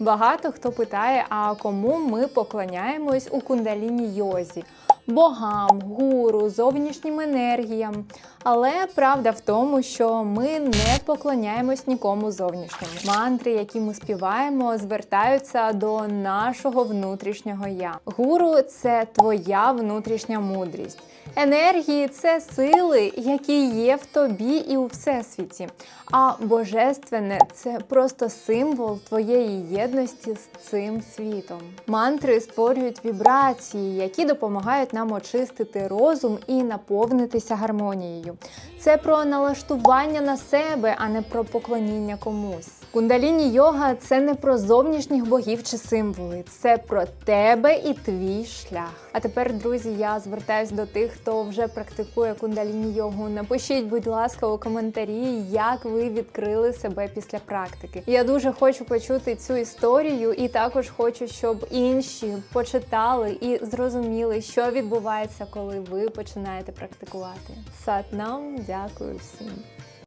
Багато хто питає, а кому ми поклоняємось у кундаліні йозі? Богам, гуру, зовнішнім енергіям. Але правда в тому, що ми не поклоняємось нікому зовнішньому. Мантри, які ми співаємо, звертаються до нашого внутрішнього я. Гуру це твоя внутрішня мудрість. Енергії це сили, які є в тобі і у всесвіті. А божественне це просто символ твоєї єдності з цим світом. Мантри створюють вібрації, які допомагають нам очистити розум і наповнитися гармонією. Це про налаштування на себе, а не про поклоніння комусь. Кундаліні йога це не про зовнішніх богів чи символи, це про тебе і твій шлях. А тепер, друзі, я звертаюсь до тих, хто вже практикує кундаліні йогу. Напишіть, будь ласка, у коментарі, як ви відкрили себе після практики. Я дуже хочу почути цю історію, і також хочу, щоб інші почитали і зрозуміли, що відбувається, коли ви починаєте практикувати. Сатнам, дякую всім.